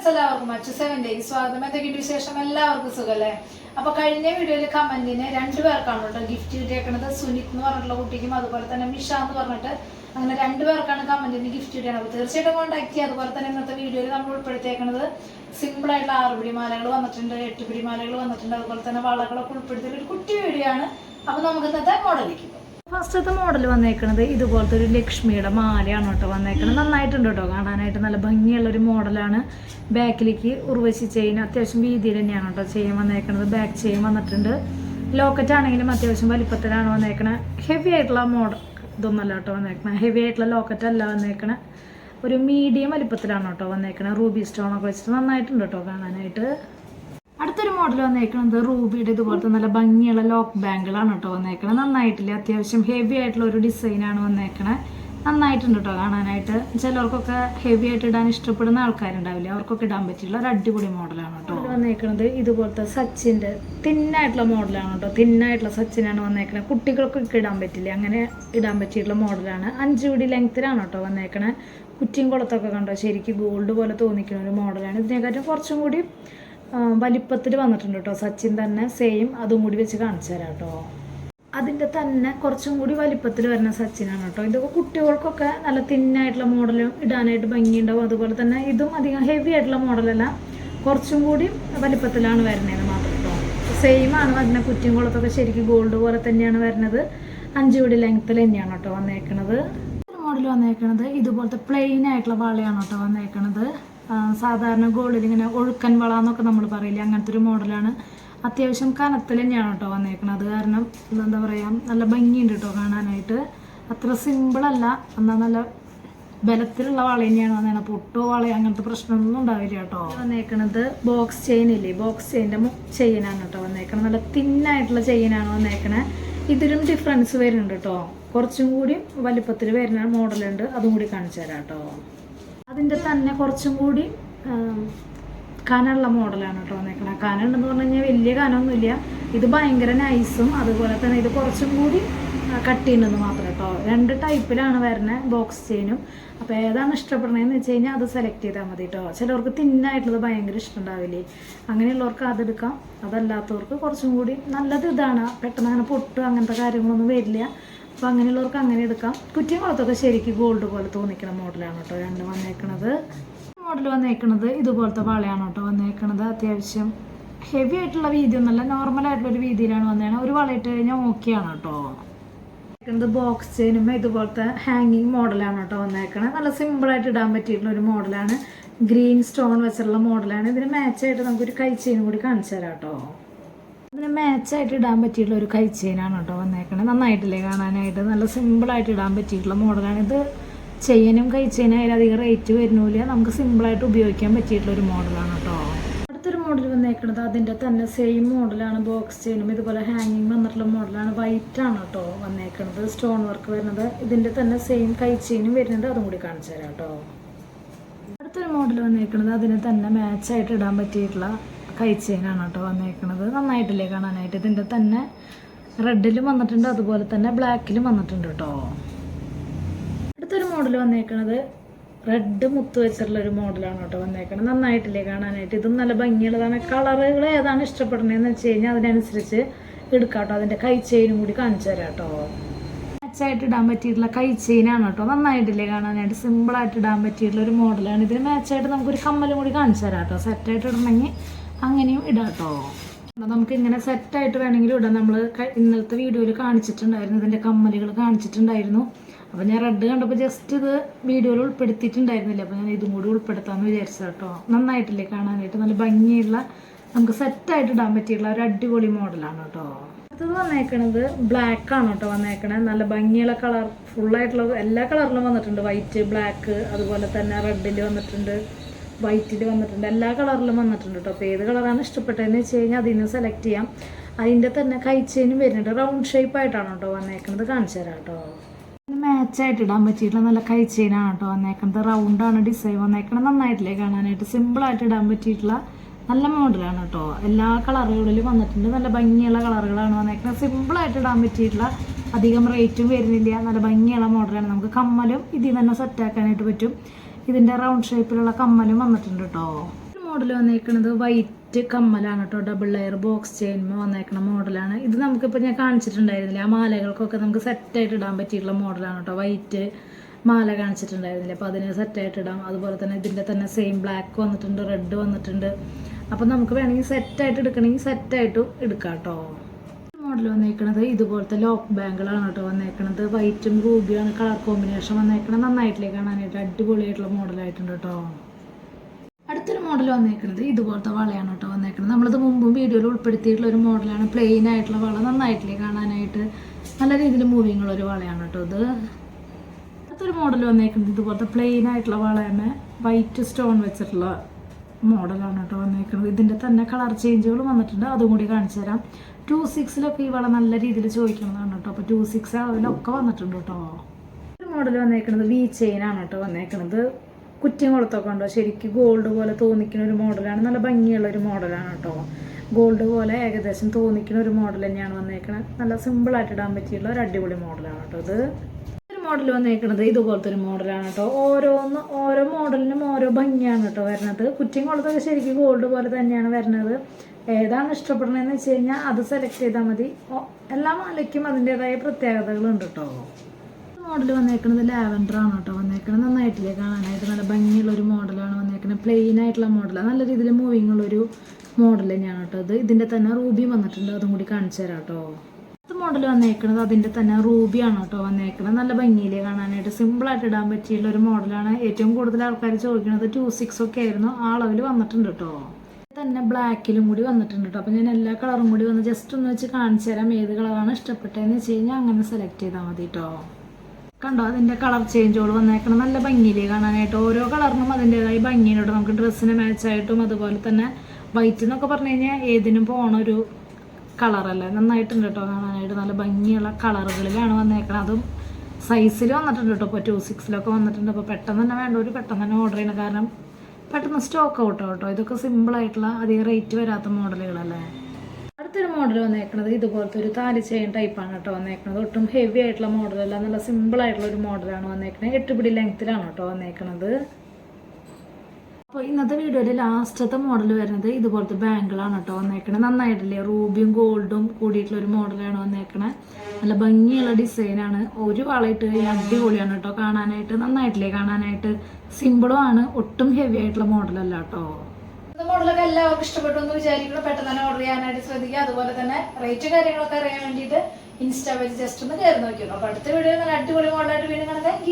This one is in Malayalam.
ഫ്രണ്ട്സ് എല്ലാവർക്കും അച്ചു സെവന്റെയും സ്വാഗതം. എന്തൊക്കെയുണ്ട് വിശേഷം? എല്ലാവർക്കും സുഖല്ലേ? അപ്പൊ കഴിഞ്ഞ വീഡിയോയിൽ കമന്റിന് രണ്ടു പേർക്കാണ് കേട്ടോ ഗിഫ്റ്റ് കിട്ടിയേക്കണത്. സുനിത് എന്ന് പറഞ്ഞിട്ടുള്ള കുട്ടിക്കും അതുപോലെ തന്നെ മിഷ എന്ന് പറഞ്ഞിട്ട് അങ്ങനെ രണ്ടു പേർക്കാണ് കമന്റിന് ഗിഫ്റ്റ് കിട്ടിയത് അപ്പോൾ തീർച്ചയായിട്ടും കോൺടാക്ട് ചെയ്യുക അതുപോലെ തന്നെ ഇന്നത്തെ വീഡിയോയിൽ നമ്മൾ ഉൾപ്പെടുത്തിയേക്കുന്നത് സിമ്പിൾ ആയിട്ടുള്ള ആറുപിടി മാലകൾ വന്നിട്ടുണ്ട് എട്ടുപിടി മാലകൾ വന്നിട്ടുണ്ട്. അതുപോലെ തന്നെ വളകളൊക്കെ ഉൾപ്പെടുത്തിയ ഒരു കുട്ടി വീഡിയോ ആണ്. അപ്പൊ നമുക്ക് ഇന്നത്തെ മോഡലിലേക്ക് പോകാം. ഫസ്റ്റത്തെ മോഡൽ വന്നേക്കണത് ഇതുപോലത്തെ ഒരു ലക്ഷ്മിയുടെ മാലയാണ് കേട്ടോ വന്നേക്കുന്നത് നന്നായിട്ടുണ്ട് കേട്ടോ കാണാനായിട്ട്. നല്ല ഭംഗിയുള്ള ഒരു മോഡലാണ് ബാക്കിലേക്ക് ഉർവശി ചെയിൻ അത്യാവശ്യം വീതിയിൽ തന്നെയാണ് കേട്ടോ ചെയിൻ വന്നേക്കുന്നത് ബാക്ക് ചെയിൻ വന്നിട്ടുണ്ട്. ലോക്കറ്റ് ആണെങ്കിലും അത്യാവശ്യം വലിപ്പത്തിലാണ് വന്നേക്കണത്. ഹെവി ആയിട്ടുള്ള മോഡൽ ഇതൊന്നല്ല കേട്ടോ വന്നേക്കണത്. ഹെവി ആയിട്ടുള്ള ലോക്കറ്റ് അല്ല വന്നേക്കണത്. ഒരു മീഡിയം വലിപ്പത്തിലാണ് കേട്ടോ വന്നേക്കണത്. റൂബി സ്റ്റോൺ ഒക്കെ വെച്ചിട്ട് നന്നായിട്ടുണ്ട് കേട്ടോ കാണാനായിട്ട്. മോഡൽ വന്നേക്കുന്നത് റൂബിയുടെ ഇതുപോലത്തെ നല്ല ഭംഗിയുള്ള ലോക്ക് ബാങ്കിളാണ് കേട്ടോ വന്നേക്കണത്. നന്നായിട്ടില്ല? അത്യാവശ്യം ഹെവി ആയിട്ടുള്ള ഒരു ഡിസൈനാണ് വന്നേക്കണത്. നന്നായിട്ടുണ്ട് കേട്ടോ കാണാനായിട്ട്. ചിലർക്കൊക്കെ ഹെവി ആയിട്ട് ഇടാൻ ഇഷ്ടപ്പെടുന്ന ആൾക്കാരുണ്ടാവില്ല? അവർക്കൊക്കെ ഇടാൻ പറ്റിയുള്ള ഒരു അടിപൊളി മോഡലാണ് കേട്ടോ വന്നേക്കണത് ഇതുപോലത്തെ സച്ചിന്റെ തിന്നായിട്ടുള്ള മോഡലാണ് കേട്ടോ തിന്നായിട്ടുള്ള സച്ചിനാണ് വന്നേക്കണത്. കുട്ടികൾക്കൊക്കെ ഇടാൻ പറ്റില്ല? അങ്ങനെ ഇടാൻ പറ്റിയിട്ടുള്ള മോഡലാണ് അഞ്ച് പിടി ലെങ്ത്തിലാണ് കേട്ടോ വന്നേക്കണത്. കുറ്റിയും കുളത്തൊക്കെ കണ്ടോ? ശരിക്കും ഗോൾഡ് പോലെ തോന്നിക്കുന്ന ഒരു മോഡലാണ് ഇതിനെക്കാട്ടും കുറച്ചും കൂടി വലിപ്പത്തിൽ വന്നിട്ടുണ്ട് കേട്ടോ സച്ചിൻ തന്നെ സെയിം അതും കൂടി വെച്ച് കാണിച്ചു തരാം കേട്ടോ അതിന്റെ തന്നെ കുറച്ചും കൂടി വലിപ്പത്തിൽ വരുന്ന സച്ചിനാണ് കേട്ടോ ഇതൊക്കെ കുട്ടികൾക്കൊക്കെ നല്ല തിന്നായിട്ടുള്ള മോഡൽ ഇടാനായിട്ട് ഭംഗിയുണ്ടാവും. അതുപോലെ തന്നെ ഇതും അധികം ഹെവി ആയിട്ടുള്ള മോഡലല്ല കുറച്ചും കൂടി വലിപ്പത്തിലാണ് വരുന്നത് മാത്രം കേട്ടോ സെയിം ആണ് വരുന്ന കുറ്റിയും കുളത്തൊക്കെ ശരിക്കും ഗോൾഡ് പോലെ തന്നെയാണ് വരുന്നത്. അഞ്ച് കൂടി ലെങ്ത്തിൽ തന്നെയാണ് കേട്ടോ വന്നേക്കണത്. മോഡൽ വന്നേക്കണത്. ഇതുപോലത്തെ പ്ലെയിൻ ആയിട്ടുള്ള വളയാണ് കേട്ടോ വന്നേക്കണത്. സാധാരണ ഗോൾഡിൽ ഇങ്ങനെ ഒഴുക്കൻ വള എന്നൊക്കെ നമ്മൾ പറയില്ലേ അങ്ങനത്തെ ഒരു മോഡലാണ്. അത്യാവശ്യം കനത്തിൽ തന്നെയാണ് കേട്ടോ വന്നേക്കണത്. കാരണം എന്താ പറയുക നല്ല ഭംഗിയുണ്ട് കേട്ടോ കാണാനായിട്ട്. അത്ര സിമ്പിളല്ല എന്നാൽ നല്ല ബലത്തിലുള്ള വള തന്നെയാണ് വന്നേക്കണത്. പൊട്ടോ വളയോ അങ്ങനത്തെ പ്രശ്നമൊന്നും ഉണ്ടാവില്ല കേട്ടോ വന്നേക്കണത് ബോക്സ് ചെയിൻ ഇല്ലേ? ബോക്സ് ചെയിന്റെ ചെയിനാണ് കേട്ടോ വന്നേക്കണത്. നല്ല തിന്നായിട്ടുള്ള ചെയിനാണ് വന്നേക്കണേ. ഇതിലും ഡിഫറൻസ് വരുന്നുണ്ട് കേട്ടോ കുറച്ചും കൂടി വലിപ്പത്തിൽ വരുന്ന മോഡലുണ്ട് അതും കൂടി കാണിച്ചു തരാം കേട്ടോ അതിന്റെ തന്നെ കുറച്ചും കൂടി കനമുള്ള മോഡലാണ് കേട്ടോ വന്നേക്കണത്. കനുണ്ടെന്ന് പറഞ്ഞു കഴിഞ്ഞാൽ വലിയ കനമൊന്നുമില്ല. ഇത് ഭയങ്കര നൈസും അതുപോലെ തന്നെ ഇത് കുറച്ചും കൂടി കട്ട് കട്ടിയുണ്ടെന്ന് മാത്രം കേട്ടോ. രണ്ട് ടൈപ്പിലാണ് വരുന്നത് ബോക്സ് ചെയിനും അപ്പോൾ ഏതാണ് ഇഷ്ടപ്പെടുന്നതെന്ന് വെച്ച് കഴിഞ്ഞാൽ അത് സെലക്ട് ചെയ്താൽ മതി കേട്ടോ. ചിലവർക്ക് തിന്നായിട്ടുള്ളത് ഭയങ്കര ഇഷ്ടമുണ്ടാവില്ലേ? അങ്ങനെയുള്ളവർക്ക് അതെടുക്കാം അതല്ലാത്തവർക്ക് കുറച്ചും കൂടി നല്ലത് ഇതാണ്. പെട്ടെന്ന് അങ്ങനെ പൊട്ടും അങ്ങനത്തെ കാര്യങ്ങളൊന്നും വരില്ല. അപ്പോൾ അങ്ങനെയുള്ളവർക്ക് അങ്ങനെ എടുക്കാം. കുറ്റിയും കുളത്തൊക്കെ ശരിക്കും ഗോൾഡ് പോലെ തോന്നിക്കുന്ന മോഡലാണ് കേട്ടോ. രണ്ട് വന്നേക്കണത്. മോഡൽ വന്നേക്കണത് ഇതുപോലത്തെ വളയാണ് കേട്ടോ വന്നേക്കണത്. അത്യാവശ്യം ഹെവി ആയിട്ടുള്ള വീതി ഒന്നല്ല നോർമൽ ഒരു വീതിയിലാണ് വന്നേക്കണത്. ഒരു വളയിട്ട് കഴിഞ്ഞാൽ ഓക്കെയാണ് കേട്ടോ. വന്നേക്കുന്നത് ബോക്സ് ചെയിനും ഇതുപോലത്തെ ഹാങ്ങിങ് മോഡലാണ് കേട്ടോ വന്നേക്കണത്. നല്ല സിമ്പിളായിട്ട് ഇടാൻ പറ്റിയിട്ടുള്ള ഒരു മോഡലാണ് ഗ്രീൻ സ്റ്റോൺ വെച്ചിട്ടുള്ള മോഡലാണ് ഇതിന് മാച്ചായിട്ട് നമുക്കൊരു കൈ ചെയിനും കൂടി കാണിച്ചു തരാം കേട്ടോ. അതിന് മാച്ചായിട്ട് ഇടാൻ പറ്റിയിട്ടുള്ള ഒരു കൈ ചെയിനാണ് കേട്ടോ വന്നേക്കണത് നന്നായിട്ടില്ലേ കാണാനായിട്ട്. നല്ല സിമ്പിളായിട്ട് ഇടാൻ പറ്റിയിട്ടുള്ള മോഡലാണ് ഇത് ചെയിനും കൈ അധികം റേറ്റ് വരുന്നില്ല. നമുക്ക് സിമ്പിളായിട്ട് ഉപയോഗിക്കാൻ പറ്റിയിട്ടുള്ള ഒരു മോഡലാണ് കേട്ടോ. അടുത്തൊരു മോഡൽ വന്നേക്കണത് അതിന്റെ തന്നെ സെയിം മോഡലാണ് ബോക്സ് ചെയിനും ഇതുപോലെ ഹാങ്ങിങ് വന്നിട്ടുള്ള മോഡലാണ് വൈറ്റ് ആണ് കേട്ടോ വന്നേക്കണത്. സ്റ്റോൺ വർക്ക് വരുന്നത്. ഇതിന്റെ തന്നെ സെയിം കൈ ചെയിനും അതും കൂടി കാണിച്ചു തരാം കേട്ടോ. അടുത്തൊരു മോഡൽ വന്നേക്കണത് അതിന് തന്നെ മാച്ചായിട്ട് ഇടാൻ പറ്റിയിട്ടുള്ള കൈ ചെയിനാണ് കേട്ടോ വന്നേക്കണത്. നന്നായിട്ടില്ലേ കാണാനായിട്ട്. ഇതിന്റെ തന്നെ റെഡിലും വന്നിട്ടുണ്ട് അതുപോലെ തന്നെ ബ്ലാക്കിലും വന്നിട്ടുണ്ട് കേട്ടോ. അടുത്തൊരു മോഡൽ വന്നേക്കണത് റെഡ് മുത്ത് വെച്ചിട്ടുള്ള ഒരു മോഡലാണ് കേട്ടോ വന്നേക്കണത്. നന്നായിട്ടില്ലേ കാണാനായിട്ട്. ഇതും നല്ല ഭംഗിയുള്ളതാണ്. കളറുകൾ ഏതാണ് ഇഷ്ടപ്പെടുന്നതെന്ന് വെച്ച് കഴിഞ്ഞാൽ അതിനനുസരിച്ച് എടുക്കാം കേട്ടോ. അതിന്റെ കൈ കൂടി കാണിച്ചു തരാം കേട്ടോ. മാച്ചായിട്ട് ഇടാൻ പറ്റിയിട്ടുള്ള കൈ കേട്ടോ. നന്നായിട്ടില്ലേ കാണാനായിട്ട്. സിമ്പിളായിട്ട് ഇടാൻ പറ്റിയിട്ടുള്ള ഒരു മോഡലാണ്. ഇതിന് മാച്ചായിട്ട് നമുക്കൊരു കമ്മലും കൂടി കാണിച്ചു തരാം കേട്ടോ. സെറ്റായിട്ട് ഇടണമെങ്കിൽ അങ്ങനെയും ഇടാട്ടോ നമുക്ക് ഇങ്ങനെ സെറ്റായിട്ട് വേണമെങ്കിലും ഇടാം. നമ്മൾ ഇന്നലത്തെ വീഡിയോയിൽ കാണിച്ചിട്ടുണ്ടായിരുന്നു. ഇതിന്റെ കമ്മലുകൾ കാണിച്ചിട്ടുണ്ടായിരുന്നു. അപ്പോൾ ഞാൻ റെഡ് കണ്ടപ്പോൾ ജസ്റ്റ് ഇത് വീഡിയോയിൽ ഉൾപ്പെടുത്തിയിട്ടുണ്ടായിരുന്നില്ല. അപ്പോൾ ഞാൻ ഇതും കൂടി ഉൾപ്പെടുത്താമെന്ന് വിചാരിച്ചത് കേട്ടോ നന്നായിട്ടില്ലേ കാണാനായിട്ട്? നല്ല ഭംഗിയുള്ള നമുക്ക് സെറ്റായിട്ട് ഇടാൻ പറ്റിയുള്ള ഒരു അടിപൊളി മോഡലാണ് കേട്ടോ അടുത്തത് വന്നേക്കണത് ബ്ലാക്ക് ആണ് കേട്ടോ വന്നേക്കണത് നല്ല ഭംഗിയുള്ള കളർ ഫുള്ളായിട്ടുള്ള എല്ലാ കളറിലും വന്നിട്ടുണ്ട്. വൈറ്റ് ബ്ലാക്ക് അതുപോലെ തന്നെ റെഡിൽ വന്നിട്ടുണ്ട്. വൈറ്റിൽ വന്നിട്ടുണ്ട്. എല്ലാ കളറിലും വന്നിട്ടുണ്ട് കേട്ടോ അപ്പോൾ ഏത് കളറാണ് ഇഷ്ടപ്പെട്ടതെന്ന് വെച്ച് കഴിഞ്ഞാൽ അതിൽ നിന്ന് സെലക്ട് ചെയ്യാം. അതിന്റെ തന്നെ കൈച്ചേനും വരുന്നുണ്ട്. റൗണ്ട് ഷേപ്പ് ആയിട്ടാണ് കേട്ടോ വന്നേക്കുന്നത് കാണിച്ചു തരാം കേട്ടോ മാച്ചായിട്ട് ഇടാൻ പറ്റിയിട്ടുള്ള നല്ല കൈച്ചെയിനാണ് കേട്ടോ വന്നേക്കുന്നത് റൗണ്ടാണ് ഡിസൈൻ വന്നേക്കുന്നത് നന്നായിട്ടില്ലേ കാണാനായിട്ട്? സിമ്പിളായിട്ട് ഇടാൻ പറ്റിയിട്ടുള്ള നല്ല മോഡലാണ് കേട്ടോ എല്ലാ കളറുകളിലും വന്നിട്ടുണ്ട്. നല്ല ഭംഗിയുള്ള കളറുകളാണ് വന്നേക്കുന്നത് സിമ്പിളായിട്ട് ഇടാൻ പറ്റിയിട്ടുള്ള അധികം റേറ്റും വരുന്നില്ല. നല്ല ഭംഗിയുള്ള മോഡലാണ് നമുക്ക് കമ്മലും ഇതിൽ തന്നെ സെറ്റാക്കാനായിട്ട് പറ്റും. ഇതിന്റെ റൗണ്ട് ഷേപ്പിലുള്ള കമ്മലും വന്നിട്ടുണ്ട് കേട്ടോ മോഡൽ വന്നേക്കുന്നത് വൈറ്റ് കമ്മലാണ് കേട്ടോ ഡബിൾ ലെയർ ബോക്സ് ചെയിൻ വന്നേക്കുന്ന മോഡലാണ് ഇത് നമുക്കിപ്പോൾ ഞാൻ കാണിച്ചിട്ടുണ്ടായിരുന്നില്ല. ആ മാലകൾക്കൊക്കെ നമുക്ക് സെറ്റായിട്ട് ഇടാൻ പറ്റിയിട്ടുള്ള മോഡലാണ് കേട്ടോ വൈറ്റ് മാല കാണിച്ചിട്ടുണ്ടായിരുന്നില്ല. അപ്പോൾ അതിന് സെറ്റായിട്ട് ഇടാം. അതുപോലെ തന്നെ ഇതിന്റെ തന്നെ സെയിം ബ്ലാക്ക് വന്നിട്ടുണ്ട് റെഡ് വന്നിട്ടുണ്ട്. അപ്പോൾ നമുക്ക് വേണമെങ്കിൽ സെറ്റായിട്ട് എടുക്കണമെങ്കിൽ സെറ്റായിട്ടും എടുക്കാം കേട്ടോ മോഡൽ വന്നേക്കണത്. ഇതുപോലത്തെ ലോക്ക് ബാങ്കുകളാണ് കേട്ടോ വന്നേക്കണത്. വൈറ്റും റൂബിയാണ് കളർ കോമ്പിനേഷൻ വന്നേക്കണത്. നന്നായിട്ടില്ലേ കാണാനായിട്ട്? അടിപൊളിയായിട്ടുള്ള മോഡലായിട്ടുണ്ട് കേട്ടോ. അടുത്തൊരു മോഡൽ വന്നേക്കുന്നത് ഇതുപോലത്തെ വളയാണ് കേട്ടോ വന്നേക്കുന്നത് നമ്മളിത് മുമ്പും വീഡിയോയിൽ ഉൾപ്പെടുത്തിയിട്ടുള്ള ഒരു മോഡലാണ് പ്ലെയിൻ ആയിട്ടുള്ള വള. നന്നായിട്ടില്ലേ കാണാനായിട്ട്? നല്ല രീതിയിൽ മൂവിങ് ഉള്ള ഒരു വളയാണ് കേട്ടോ ഇത്. അടുത്തൊരു മോഡൽ വന്നേക്കുന്നത് ഇതുപോലത്തെ പ്ലെയിൻ ആയിട്ടുള്ള വളയാണ്. വൈറ്റ് സ്റ്റോൺ വെച്ചിട്ടുള്ള മോഡലാണ് കേട്ടോ വന്നിരിക്കുന്നത് ഇതിന്റെ തന്നെ കളർ ചേഞ്ചുകൾ വന്നിട്ടുണ്ട്. അതും കൂടി കാണിച്ചു തരാം. ടു സിക്സിലൊക്കെ വള നല്ല രീതിയിൽ ചോദിക്കുന്നതാണ് കേട്ടോ. അപ്പോൾ ടു സിക്സ് അളവിലൊക്കെ വന്നിട്ടുണ്ട് കേട്ടോ. മോഡൽ വന്നേക്കുന്നത് വി ചെയിൻ ആണ് കേട്ടോ വന്നേക്കുന്നത് കുറ്റിയും കുളത്തൊക്കെ ഉണ്ടോ? ശരിക്കും ഗോൾഡ് പോലെ തോന്നിക്കുന്ന ഒരു മോഡലാണ്. നല്ല ഭംഗിയുള്ള ഒരു മോഡലാണ് കേട്ടോ. ഗോൾഡ് പോലെ ഏകദേശം തോന്നിക്കുന്ന ഒരു മോഡൽ തന്നെയാണ് വന്നേക്കുന്നത് നല്ല സിമ്പിളായിട്ട് ഇടാൻ പറ്റിയുള്ള ഒരു അടിപൊളി മോഡലാണ് കേട്ടോ ഇത്. മോഡൽ വന്നേക്കുന്നത് ഇതുപോലത്തെ ഒരു മോഡലാണ് കേട്ടോ ഓരോന്ന് ഓരോ മോഡലിനും ഓരോ ഭംഗിയാണ് കേട്ടോ വരുന്നത് കുറ്റിയും കുളത്തൊക്കെ ശരിക്കും ഗോൾഡ് പോലെ തന്നെയാണ് വരുന്നത് ഏതാണ് ഇഷ്ടപ്പെടണതെന്ന് വെച്ച് കഴിഞ്ഞാൽ അത് സെലക്ട് ചെയ്താൽ മതി. എല്ലാ മാലയ്ക്കും അതിന്റെതായ പ്രത്യേകതകളുണ്ട് കേട്ടോ മോഡൽ വന്നേക്കുന്നത് ലാവൻഡർ ആണ് കേട്ടോ വന്നേക്കുന്നത് നന്നായിട്ടില്ലേ കാണാനായിട്ട്? നല്ല ഭംഗിയുള്ള ഒരു മോഡലാണ് വന്നേക്കുന്നത് പ്ലെയിൻ ആയിട്ടുള്ള മോഡലാണ് നല്ല രീതിയിൽ മൂവിങ്ങുള്ളൊരു മോഡൽ തന്നെയാണ് കേട്ടോ ഇത്. ഇതിന്റെ തന്നെ റൂബി വന്നിട്ടുണ്ട്. അതും കൂടി കാണിച്ചു തരാം കേട്ടോ അടുത്ത മോഡൽ വന്നേക്കുന്നത് അതിന്റെ തന്നെ റൂബിയാണ് കേട്ടോ വന്നേക്കുന്നത് നല്ല ഭംഗിയില്ലേ കാണാനായിട്ട് സിമ്പിളായിട്ട് ഇടാൻ പറ്റിയുള്ള ഒരു മോഡലാണ് ഏറ്റവും കൂടുതൽ ആൾക്കാർ ചോദിക്കുന്നത് ടു സിക്സ് ഒക്കെ ആയിരുന്നു. ആ അളവിൽ വന്നിട്ടുണ്ട് കേട്ടോ. തന്നെ ബ്ലാക്കിലും കൂടി വന്നിട്ടുണ്ട് കേട്ടോ. അപ്പോൾ ഞാൻ എല്ലാ കളറും കൂടി വന്ന് ജസ്റ്റ് ഒന്ന് വെച്ച് കാണിച്ചു തരാം ഏത് കളറാണ് ഇഷ്ടപ്പെട്ടതെന്ന് വെച്ച് കഴിഞ്ഞാൽ അങ്ങനെ സെലക്ട് ചെയ്താൽ മതി കേട്ടോ. കണ്ടോ? അതിന്റെ കളർ ചേഞ്ചുകൾ വന്നേക്കണം നല്ല ഭംഗിയിലേ കാണാനായിട്ട്. ഓരോ കളറിനും അതിന്റെതായ ഭംഗിയുണ്ട് നമുക്ക് ഡ്രസ്സിന് മാച്ചായിട്ടും അതുപോലെ തന്നെ വൈറ്റ് എന്നൊക്കെ പറഞ്ഞു കഴിഞ്ഞാൽ ഏതിനും പോണ ഒരു കളറല്ലേ? നന്നായിട്ടുണ്ട് കേട്ടോ കാണാനായിട്ട്. നല്ല ഭംഗിയുള്ള കളറുകളിലാണ് വന്നേക്കുന്നത് അതും സൈസിൽ വന്നിട്ടുണ്ട് കേട്ടോ ഇപ്പോൾ ടു സിക്സിലൊക്കെ വന്നിട്ടുണ്ട്. അപ്പോൾ പെട്ടെന്ന് തന്നെ വേണ്ട ഒരു പെട്ടെന്ന് തന്നെ ഓർഡർ ചെയ്യണം. കാരണം പെട്ടെന്ന് സ്റ്റോക്ക് ഔട്ടോ കേട്ടോ ഇതൊക്കെ സിമ്പിളായിട്ടുള്ള അധികം റേറ്റ് വരാത്ത മോഡലുകളല്ലേ അടുത്തൊരു മോഡൽ വന്നേക്കുന്നത് ഇതുപോലത്തെ ഒരു താലി ചെയിൻ ടൈപ്പാണ് കേട്ടോ വന്നേക്കുന്നത് ഒട്ടും ഹെവി ആയിട്ടുള്ള മോഡലല്ല നല്ല സിമ്പിൾ ആയിട്ടുള്ള ഒരു മോഡലാണ് വന്നേക്കുന്നത് എട്ടുപിടി ലെങ്ത്തിലാണ് കേട്ടോ വന്നേക്കുന്നത് അപ്പോൾ ഇന്നത്തെ വീഡിയോയിൽ ലാസ്റ്റത്തെ മോഡൽ വരുന്നത് ഇതുപോലത്തെ ബാങ്കിളാണ് കേട്ടോ വന്നേക്കണേ. നന്നായിട്ടില്ലേ? റൂബിയും ഗോൾഡും കൂടിയിട്ടുള്ള ഒരു മോഡലാണ് വന്നേക്കണേ. നല്ല ഭംഗിയുള്ള ഡിസൈനാണ് ഒരു വളയിട്ട് അടിപൊളിയാണ് കേട്ടോ കാണാനായിട്ട്. നന്നായിട്ടില്ലേ കാണാനായിട്ട്? സിമ്പിളും ആണ്. ഒട്ടും ഹെവി ആയിട്ടുള്ള മോഡലല്ല കേട്ടോ. മോഡലൊക്കെ എല്ലാവർക്കും ഇഷ്ടപ്പെട്ടു എന്ന് വിചാരിക്കണം പെട്ടെന്ന് തന്നെ ഓർഡർ ചെയ്യാനായിട്ട് ശ്രദ്ധിക്കുക. അതുപോലെ തന്നെ റേറ്റ് കാര്യങ്ങളൊക്കെ അറിയാൻ വേണ്ടിയിട്ട് ഇൻസ്റ്റാ വഴി ജസ്റ്റ് ഒന്ന് കയറി നോക്കിയോ അപ്പോൾ അടുത്ത വീഡിയോ നല്ല അടിപൊളി മോഡലായിട്ട് വീണ്ടും കാണാം. താങ്ക്